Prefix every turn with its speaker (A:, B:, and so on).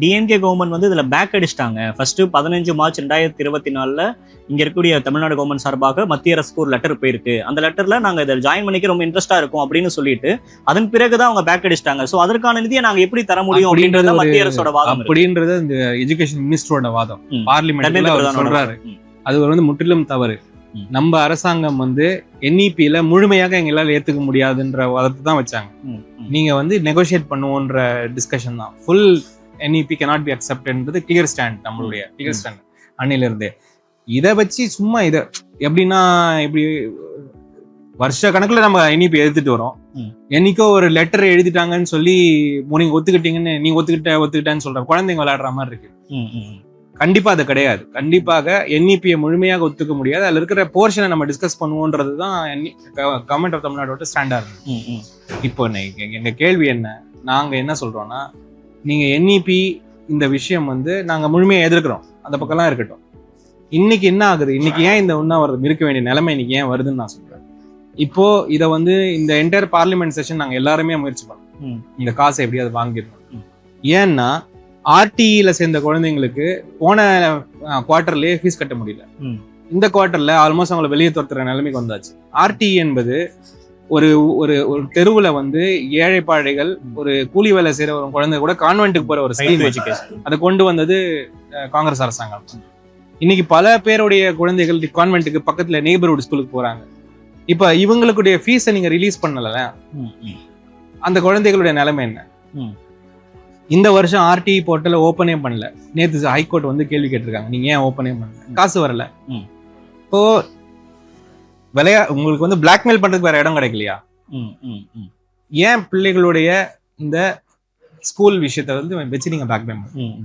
A: DMK government வந்து இதுல back அடிச்சிட்டாங்க. ஃபர்ஸ்ட் பதினஞ்சு மார்ச் ரெண்டாயிரத்தி இருபத்தி நாலுல இங்க இருக்கக்கூடிய தமிழ்நாடு கவர்மெண்ட் சார்பாக மத்திய அரசுக்கு ஒரு லெட்டர் போயிருக்கு. அந்த லெட்டர்ல நாங்க இதை ஜாயின் பண்ணிக்க ரொம்ப இன்ட்ரெஸ்டா இருக்கும் அப்படின்னு சொல்லிட்டு அதன் பிறகுதான் அவங்க பேக் அடிச்சிட்டாங்க. சோ அதற்கான நிதியை நாங்க எப்படி தர முடியும்
B: அப்படின்றது
A: மத்திய அரசோட வாதம்.
B: அப்படின்றது இந்த எஜுகேஷன் மினிஸ்டரோட வாதம்.
A: பிரதானோட
B: சொல்றாரு. அது வந்து முற்றிலும் தவறு. நம்ம அரசாங்கம் வந்து என்இபியில முழுமையாக எங்களால் ஏத்துக்க முடியாதுன்ற வாதத்தை தான் வச்சாங்க. நீங்க வந்து நெகோஷியேட் பண்ணுவோன்ற டிஸ்கஷன் தான். ஃபுல் என்இபி cannot பி அக்செப்டன்றது கிளியர் ஸ்டாண்ட் நம்மளுடைய கிளியர் ஸ்டாண்ட் அன்னில இருந்தே இதை வச்சு சும்மா இதை எப்படின்னா இப்படி வருஷ கணக்குல நம்ம என்இபி எடுத்துட்டு வரோம். என்னைக்கோ ஒரு லெட்டர் எழுதிட்டாங்கன்னு சொல்லி நீங்க ஒத்துக்கிட்டீங்கன்னு நீங்க ஒத்துக்கிட்ட ஒத்துக்கிட்டேன்னு சொல்ற குழந்தைங்க விளையாடுற மாதிரி இருக்கு. கண்டிப்பா அது கிடையாது. கண்டிப்பாக என்இபியை முழுமையாக ஒத்துக்க முடியாது. அதுல இருக்கிற போர்ஷனை நம்ம டிஸ்கஸ் பண்ணுவோன்றது தான் கவர்மெண்ட் ஆஃப் தமிழ்நாடோட ஸ்டாண்டா இருக்கு
A: ம், ம்.
B: இப்போ எங்க கேள்வி என்ன? நாங்க என்ன சொல்றோம்னா நீங்க என்இபி இந்த விஷயம் வந்து நாங்க முழுமையா எதிர்க்கிறோம். அந்த பக்கம்லாம் இருக்கட்டும். இன்னைக்கு என்ன ஆகுது? இன்னைக்கு ஏன் இந்த உண்ணாவிரதம் இருக்க வேண்டிய நிலைமை இன்னைக்கு ஏன் வருதுன்னு நான் சொல்றேன். இப்போ இதை வந்து இந்த என்டையர் பார்லிமெண்ட் செஷன் நாங்க எல்லாருமே முயற்சி பண்ணோம். இந்த காசை எப்படியாவது வாங்கிடணும். ஏன்னா ஆர்டிஇல சேர்ந்த குழந்தைங்களுக்கு போன குவார்டர்லயே ஃபீஸ் கட்ட முடியல. இந்த குவார்டர்ல ஆல்மோஸ்ட் அவங்களை வெளியே துரத்துற நிலைமைக்கு வந்தாச்சு. ஆர்டிஇ என்பது ஒரு ஒரு ஒரு தெருவுல வந்து ஏழைப்பாழைகள் ஒரு கூலி வேலை செய்யற ஒரு குழந்தை கூட கான்வென்ட்டுக்கு போற ஒரு ஸ்கீம்
A: education.
B: அதை கொண்டு வந்தது காங்கிரஸ் அரசாங்கம் இன்னைக்கு பல பேருடைய குழந்தைகள் கான்வென்ட்டுக்கு பக்கத்துல நெய்பர்ஹுட் ஸ்கூலுக்கு போறாங்க இப்ப இவங்களுடைய ஃபீஸை நீங்க ரிலீஸ் பண்ணல. அந்த குழந்தைகளுடைய நிலைமை என்ன. இந்த வருஷம் ஆர்டி போர்ட்டல ஓப்பனே பண்ணல நேத்து ஹைகோர்ட் வந்து கேள்வி கேட்டிருக்காங்க நீங்க ஏன் ஓப்பனே பண்ணல காசு வரல. இப்போ விளையா உங்களுக்கு வந்து பிளாக்மெயில் பண்றதுக்கு வேற இடம் கிடைக்கலையா
A: ம், ம், ம்.
B: ஏன் பிள்ளைகளுடைய இந்த ஸ்கூல் விஷயத்தை வந்து வச்சு நீங்க பிளாக்மெயில்
A: ம்.